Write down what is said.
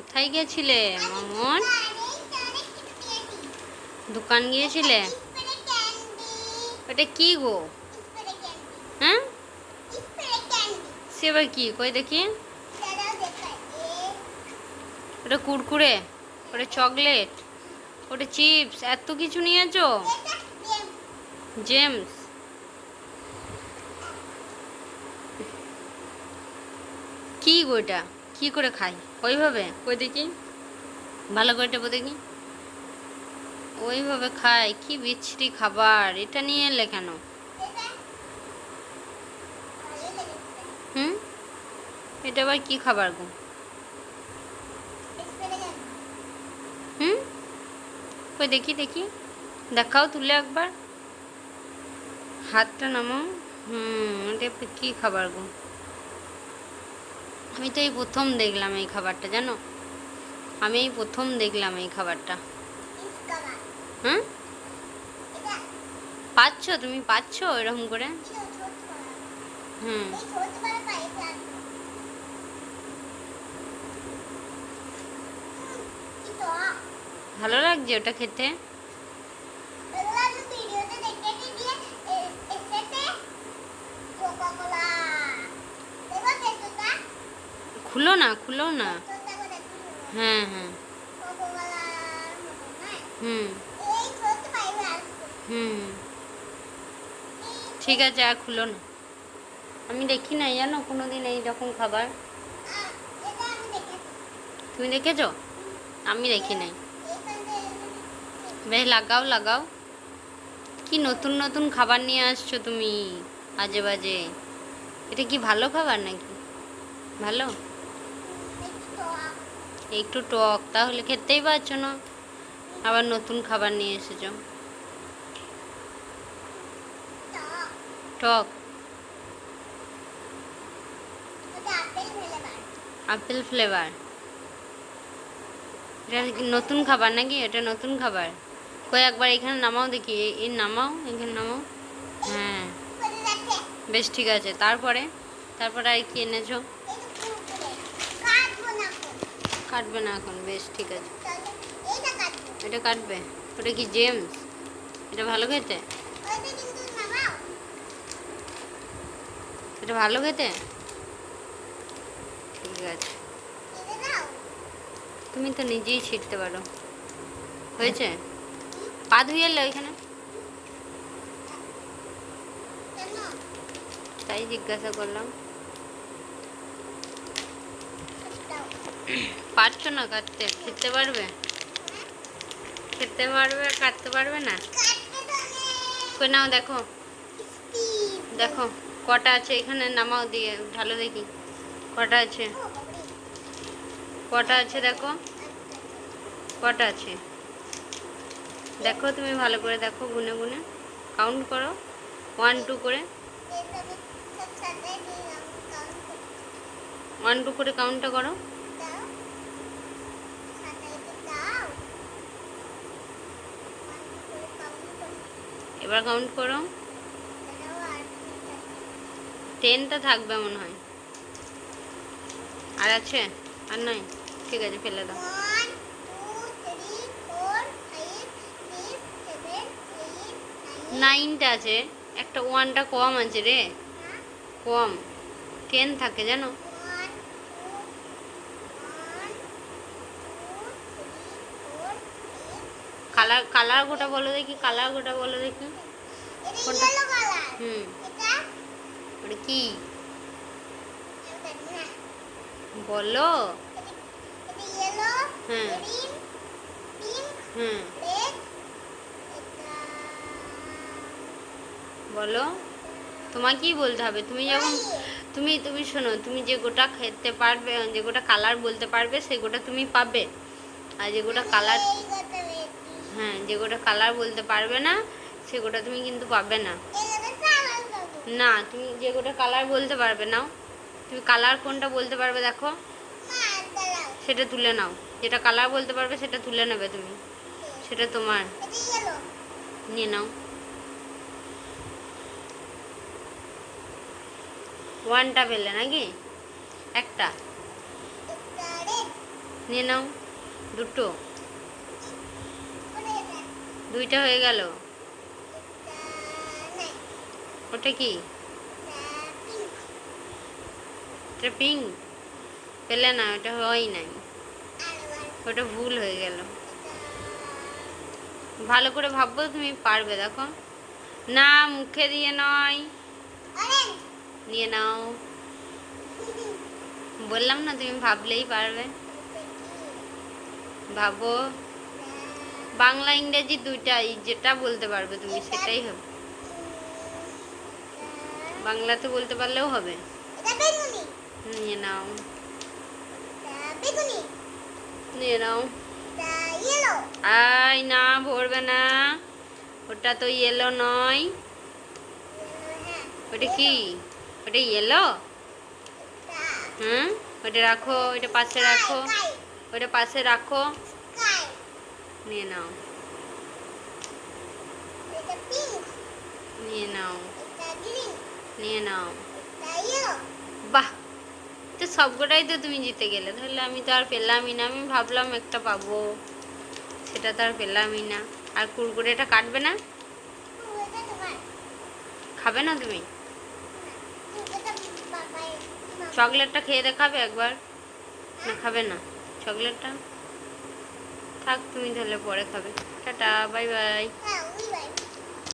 কোথায় গিয়েছিলে, মামন? দোকান গিয়েছিলে? ওটা কি গো? হ্যাঁ? সেবার কি? কই দেখি। ওটা কুরকুরে, ওটা চকলেট, ওটা চিপস, এত কিছু নিয়েছো? জেমস। কি গো এটা? কি করে খাই? ওইভাবে কই দেখি। ভালো করে টেপো দেখি। ওইভাবে খাই কি বিচ্ছিরি খাবার এটা নিয়ে এলে কেন? হুম? এটা আবার কি খাবার গো? হুম? কই দেখি দেখি। দেখাও তুলে একবার। হাতটা নামাও। হুম এটা কি খাবার গো? আমি তো এই প্রথম দেখলাম এই খাবারটা, জানো? আমি এই প্রথম দেখলাম এই খাবারটা। হ্যাঁ পাচ্ছ? তুমি পাচ্ছ এরকম করে? হুম। ভালো লাগছে ওটা খেতে? খুলো না খুলো না। হ্যাঁ হ্যাঁ। হুম। হুম। ঠিক আছে, আর খুলো না। আমি দেখি না জানো কোনো দিন এইরকম খাবার? তুমি দেখেছ? আমি দেখি নাই। বেশ, লাগাও লাগাও। কি নতুন নতুন খাবার নিয়ে আসছো তুমি আজে বাজে এটা কি ভালো খাবার নাকি? ভালো? একটু টক, তাহলে খেতেই পারছ না। আবার নতুন খাবার নিয়ে এসেছ। টক। Apple flavour. এটা নতুন খাবার নাকি? এটা নতুন খাবার। কই একবার এখানে নামাও দেখি। এই নামাও, এখানে নামাও। হ্যাঁ। বেশ ঠিক আছে। তারপরে? তারপরে আর কি এনেছো? কাটবে না এখন বেশ ঠিক আছে। এটা কাটবে। ওটা কি জেমস? এটা ভালো খেতে? এটা ভালো খেতে? ঠিক আছে। তুমি তো নিজেই ছিটতে পারো। হয়েছে? পা ধুয়ে এলে ওইখানে তাই জিজ্ঞাসা করলাম। পারছ না কাটতে? খেতে পারবে? খেতে পারবে? আর কাটতে পারবে না? নাও, দেখো। দেখো, কটা আছে এখানে? নামাও দিয়ে ঢালো দেখি। কটা আছে? কটা আছে, দেখো। কটা আছে? দেখো, তুমি ভালো করে দেখো, গুনে গুনে। কাউন্ট করো। ওয়ান টু করে। ওয়ান টু করে কাউন্টটা করো। এবার কাউন্ট করো। টেনটা থাকবে মনে হয়। আর আছে? আর নয় ঠিক আছে, ফেলে দাও। নাইনটা আছে। একটা ওয়ানটা কম আছে রে। কম। টেন থাকে, জানো? কালার গোটা বলো দেখি কালার গোটা বলো দেখি। কোনটা? হুম। ওটা কি? বলো। হ্যাঁ। হুম। বলো। তোমাকেই বলতে হবে? তুমি যখন তুমি তুমি শোনো তুমি যে গোটা খেতে পারবে যে গোটা কালার বলতে পারবে সে গোটা তুমি পাবে। আর যে গোটা কালার হ্যাঁ যে গোটা কালার বলতে পারবে না, সে গোটা তুমি কিন্তু পাবে না। না, তুমি যে গোটা কালার বলতে পারবে নাও তুমি কালার কোনটা বলতে পারবে দেখো? সেটা তুলে নাও। যেটা কালার বলতে পারবে সেটা তুলে নেবে তুমি। সেটা তোমার। নিয়ে নাও। ওয়ানটা পেলে নাকি? একটা। নিয়ে নাও। দুটো। দুইটা হয়ে গেল। ওটা কি? এটা পিঙ্ক পেলে না, ওটা হয় নাই। ওটা ভুল হয়ে গেল। ভালো করে ভাববো, তুমি পারবে, দেখো। না, মুখে দিয়ে নয়। নিয়ে নাও। বললাম না, তুমি ভাবলেই পারবে। ভাবো। বাংলা ইংরেজি দুইটাই যেটা বলতে পারবে তুমি সেটাই হবে। বাংলাতে বলতে পারলেও হবে। নিয়ে নাও। নিয়ে নাও। আই না ভরবে না। ওটা তো ইয়েলো নয়। হ্যাঁ ওটা কি? ওটা ইয়েলো হুম? ওটা রাখো ওটা পাশে রাখো। ওটা পাশে রাখো। নিয়ে নাও। নিয়ে নাও। নিয়ে নাও। বাহ! তো সবকটাই তো তুমি জিতে গেলে। তাহলে আমি তো আর পেলামই না। আমি ভাবলাম একটা পাবো। সেটা তো আর পেলামই না। আর কুরকুরেটা কাটবে না? খাবে না তুমি? চকলেটটা খেয়ে দেখাবে একবার? না খাবে না। চকলেটটা? থাক তুমি তাহলে পরে খাবে। Ta-ta bye bye.